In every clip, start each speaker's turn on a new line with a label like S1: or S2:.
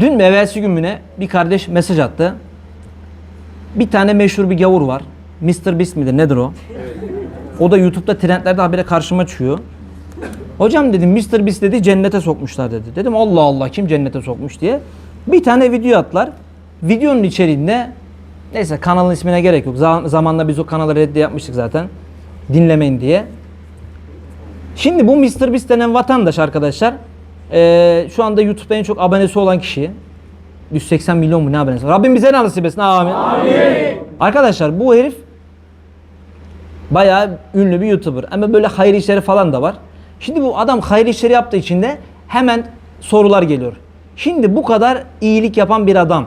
S1: Dün mü evvelsi bir kardeş mesaj attı. Bir tane meşhur bir gavur var. Mr. Beast midir nedir o? O da YouTube'da trendlerde habire karşıma çıkıyor. Hocam dedim Mr. Beast dedi cennete sokmuşlar dedi. Dedim Allah Allah kim cennete sokmuş diye. Bir tane video attılar. Videonun içeriğinde neyse kanalın ismine gerek yok. Za- zamanla biz o kanalı reddi yapmıştık zaten. Dinlemeyin diye. Şimdi bu Mr. Beast denen vatandaş arkadaşlar eee, şu anda YouTube'da en çok abonesi olan kişi 180 milyon mu ne abonesi? Rabbim bize ne nasip etsin amin. Arkadaşlar bu herif bayağı ünlü bir YouTuber ama böyle hayır işleri falan da var. Şimdi bu adam hayır işleri yaptığı için de hemen sorular geliyor. Şimdi bu kadar iyilik yapan bir adam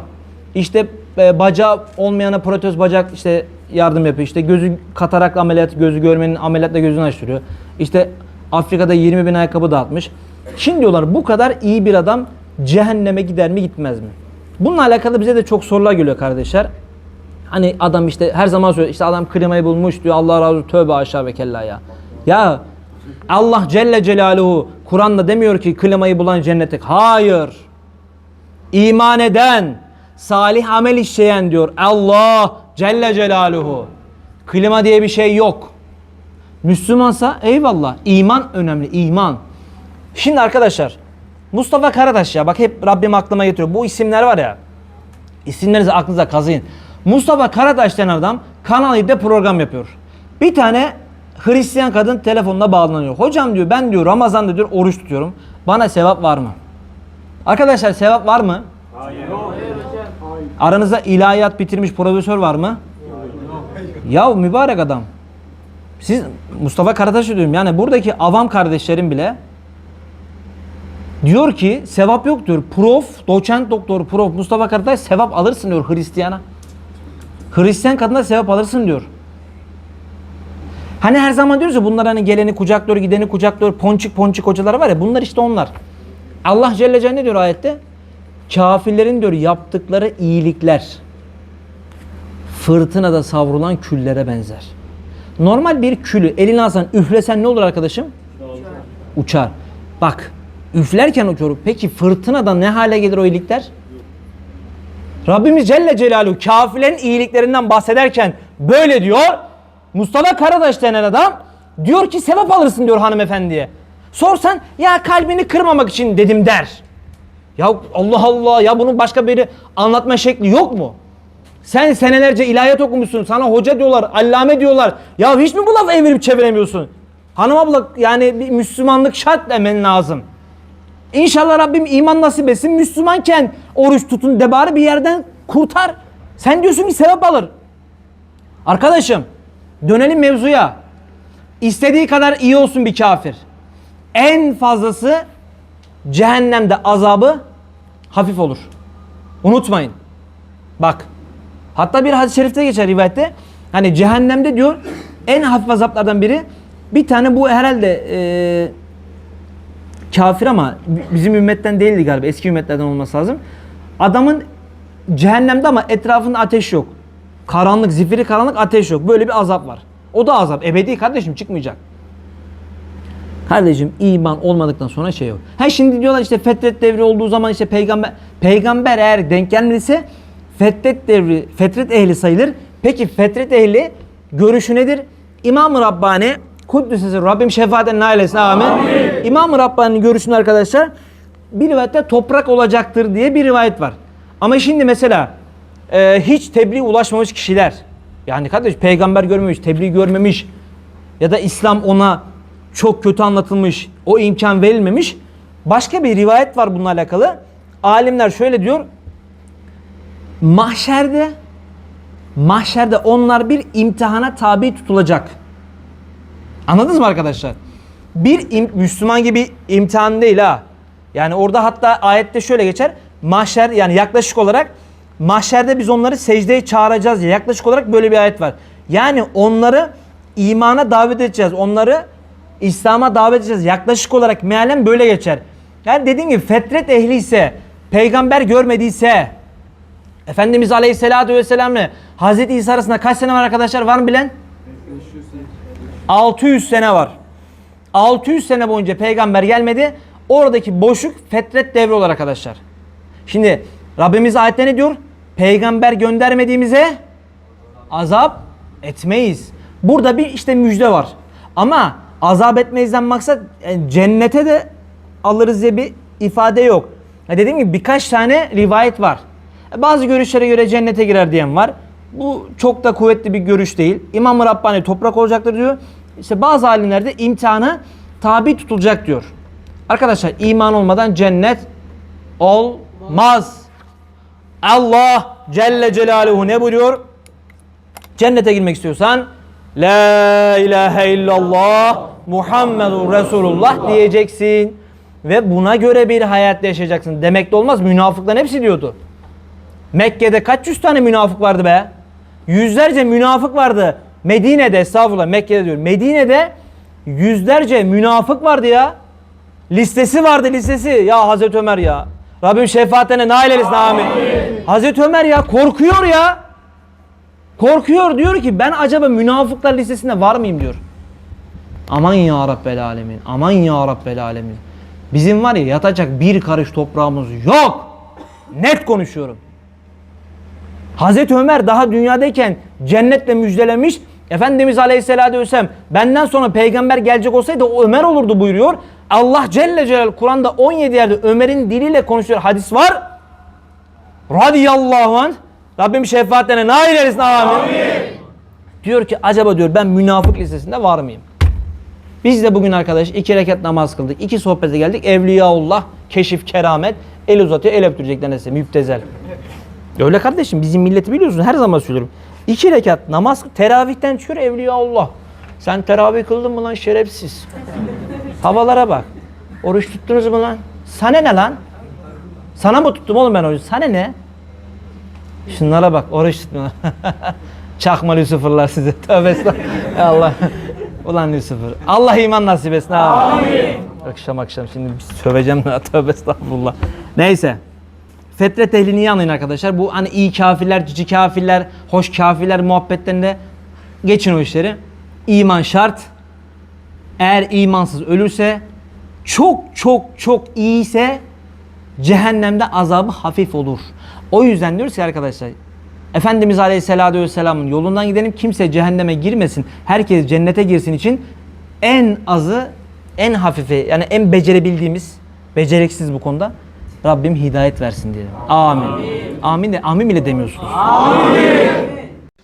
S1: işte e, bacağı olmayana protez bacak işte yardım yapıyor. İşte gözü katarak ameliyat gözü görmenin ameliyatla gözünü açtırıyor. İşte Afrika'da 20 bin ayakkabı dağıtmış. Şimdi diyorlar bu kadar iyi bir adam cehenneme gider mi gitmez mi? Bununla alakalı bize de çok sorular geliyor kardeşler. Hani adam işte her zaman söylüyor işte adam klimayı bulmuş diyor Allah razı olsun tövbe aşağı ve kella ya. Ya Allah Celle Celaluhu Kur'an'da demiyor ki klimayı bulan cennete. Hayır. İman eden, salih amel işleyen diyor Allah Celle Celaluhu. Klima diye bir şey yok. Müslümansa eyvallah. İman önemli. iman. Şimdi arkadaşlar Mustafa Karataş ya bak hep Rabbim aklıma getiriyor. Bu isimler var ya. İsimlerinizi aklınıza kazıyın. Mustafa Karataş denen adam Kanal 7'de program yapıyor. Bir tane Hristiyan kadın telefonla bağlanıyor. Hocam diyor ben diyor Ramazan'da diyor oruç tutuyorum. Bana sevap var mı? Arkadaşlar sevap var mı? Aranızda ilahiyat bitirmiş profesör var mı? Ya mübarek adam. Siz Mustafa Karataş'ı diyorum yani buradaki avam kardeşlerim bile diyor ki sevap yok diyor. Prof, doçent doktor, prof Mustafa Karataş sevap alırsın diyor Hristiyana. Hristiyan kadına sevap alırsın diyor. Hani her zaman diyoruz ya bunlar hani geleni kucaklıyor, gideni kucaklıyor, ponçik ponçik hocalar var ya bunlar işte onlar. Allah Celle Celle diyor ayette? Kafirlerin diyor yaptıkları iyilikler fırtınada savrulan küllere benzer. Normal bir külü eline alsan üflesen ne olur arkadaşım? Uçar. Bak üflerken uçuyor. Peki fırtınada ne hale gelir o iyilikler? Rabbimiz Celle Celaluhu kafirlerin iyiliklerinden bahsederken böyle diyor. Mustafa Karadaş denen adam diyor ki sevap alırsın diyor hanımefendiye. Sorsan ya kalbini kırmamak için dedim der. Ya Allah Allah ya bunun başka bir anlatma şekli yok mu? Sen senelerce ilahiyat okumuşsun. Sana hoca diyorlar, allame diyorlar. Ya hiç mi bu lafı evirip çeviremiyorsun? Hanım abla yani bir Müslümanlık şart demen lazım. İnşallah Rabbim iman nasip etsin. Müslümanken oruç tutun de bari bir yerden kurtar. Sen diyorsun ki sevap alır. Arkadaşım dönelim mevzuya. İstediği kadar iyi olsun bir kafir. En fazlası cehennemde azabı hafif olur. Unutmayın. Bak. Hatta bir hadis-i şerifte geçer rivayette. Hani cehennemde diyor en hafif azaplardan biri bir tane bu herhalde eee kafir ama bizim ümmetten değildi galiba. Eski ümmetlerden olması lazım. Adamın cehennemde ama etrafında ateş yok. Karanlık, zifiri karanlık ateş yok. Böyle bir azap var. O da azap. Ebedi kardeşim çıkmayacak. Kardeşim iman olmadıktan sonra şey yok. Ha şimdi diyorlar işte fetret devri olduğu zaman işte peygamber peygamber eğer denk gelmediyse fetret devri fetret ehli sayılır. Peki fetret ehli görüşü nedir? İmam-ı Rabbani Kuddüs'e Rabbim şefaaten nail etsin amin. İmam-ı Rabbani'nin görüşünde arkadaşlar bir rivayette toprak olacaktır diye bir rivayet var. Ama şimdi mesela e, hiç tebliğ ulaşmamış kişiler yani kardeş peygamber görmemiş, tebliğ görmemiş ya da İslam ona çok kötü anlatılmış, o imkan verilmemiş. Başka bir rivayet var bununla alakalı. Alimler şöyle diyor. Mahşerde mahşerde onlar bir imtihana tabi tutulacak. Anladınız mı arkadaşlar? Bir im- Müslüman gibi imtihan değil ha. Yani orada hatta ayette şöyle geçer. Mahşer yani yaklaşık olarak mahşerde biz onları secdeye çağıracağız diye yaklaşık olarak böyle bir ayet var. Yani onları imana davet edeceğiz. Onları İslam'a davet edeceğiz. Yaklaşık olarak mealen böyle geçer. Yani dediğim gibi fetret ehli ise, peygamber görmediyse, Efendimiz Aleyhisselatü Vesselam'la Hazreti İsa arasında kaç sene var arkadaşlar? Var mı bilen? 600 sene var. 600 sene boyunca peygamber gelmedi. Oradaki boşluk fetret devri olur arkadaşlar. Şimdi Rabbimiz ayette ne diyor? Peygamber göndermediğimize azap etmeyiz. Burada bir işte müjde var. Ama azap etmeyizden maksat yani cennete de alırız diye bir ifade yok. Ya dediğim gibi birkaç tane rivayet var. E, Bazı görüşlere göre cennete girer diyen var. Bu çok da kuvvetli bir görüş değil. İmam-ı Rabbani toprak olacaktır diyor. İşte bazı alimler de imtihanı tabi tutulacak diyor. Arkadaşlar iman olmadan cennet olmaz. Allah Celle Celaluhu ne buyuruyor? Cennete girmek istiyorsan La ilahe illallah Muhammedun Resulullah diyeceksin. Ve buna göre bir hayat yaşayacaksın. Demek de olmaz. Münafıkların hepsi diyordu. Mekke'de kaç yüz tane münafık vardı be? Yüzlerce münafık vardı. Medine'de estağfurullah Mekke'de diyor. Medine'de yüzlerce münafık vardı ya. Listesi vardı listesi. Ya Hazreti Ömer ya. Rabbim şefaatine nail eylesin amin. Hazreti Ömer ya korkuyor ya. Korkuyor diyor ki ben acaba münafıklar listesinde var mıyım diyor. Aman ya Rabbel alemin. Aman ya Rabbel alemin. Bizim var ya yatacak bir karış toprağımız yok. Net konuşuyorum. Hazreti Ömer daha dünyadayken cennetle müjdelemiş. Efendimiz Aleyhisselatü Vesselam benden sonra peygamber gelecek olsaydı o Ömer olurdu buyuruyor. Allah Celle Celal Kur'an'da 17 yerde Ömer'in diliyle konuşuyor hadis var. Radiyallahu anh. Rabbim şefaatlerine nail eylesin amin. Diyor ki acaba diyor ben münafık listesinde var mıyım? Biz de bugün arkadaş iki rekat namaz kıldık. iki sohbete geldik. Evliyaullah, keşif, keramet. El uzatıyor, el öptürecek denesi. Müptezel. Öyle kardeşim bizim milleti biliyorsun her zaman söylüyorum. İki rekat namaz teravihten çıkıyor Evliyaullah. Sen teravih kıldın mı lan şerefsiz? Havalara bak. Oruç tuttunuz mu lan? Sana ne lan? Sana mı tuttum oğlum ben oruç? Sana ne? Şunlara bak oruç tutma. Çakma Lucifer'lar size. Tövbe estağfurullah. Allah. Ulan Lucifer. Allah iman nasip etsin. Amin. Akşam akşam şimdi söveceğim tövbe estağfurullah. Neyse. Fetret ehlini iyi anlayın arkadaşlar. Bu hani iyi kafirler, cici kafirler, hoş kafirler muhabbetlerinde geçin o işleri. İman şart. Eğer imansız ölürse çok çok çok iyiyse cehennemde azabı hafif olur. O yüzden diyoruz ki arkadaşlar Efendimiz Aleyhisselatü Vesselam'ın yolundan gidelim kimse cehenneme girmesin. Herkes cennete girsin için en azı en hafifi yani en becerebildiğimiz beceriksiz bu konuda Rabbim hidayet versin diyelim. Amin. Amin de amin bile demiyorsunuz.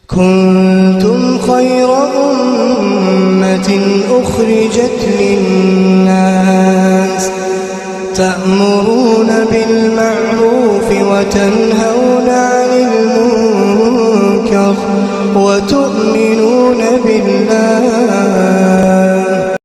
S2: كنتم خير أمة أخرجت للناس تأمرون بالمعروف وتنهون عن المنكر وتؤمنون بالله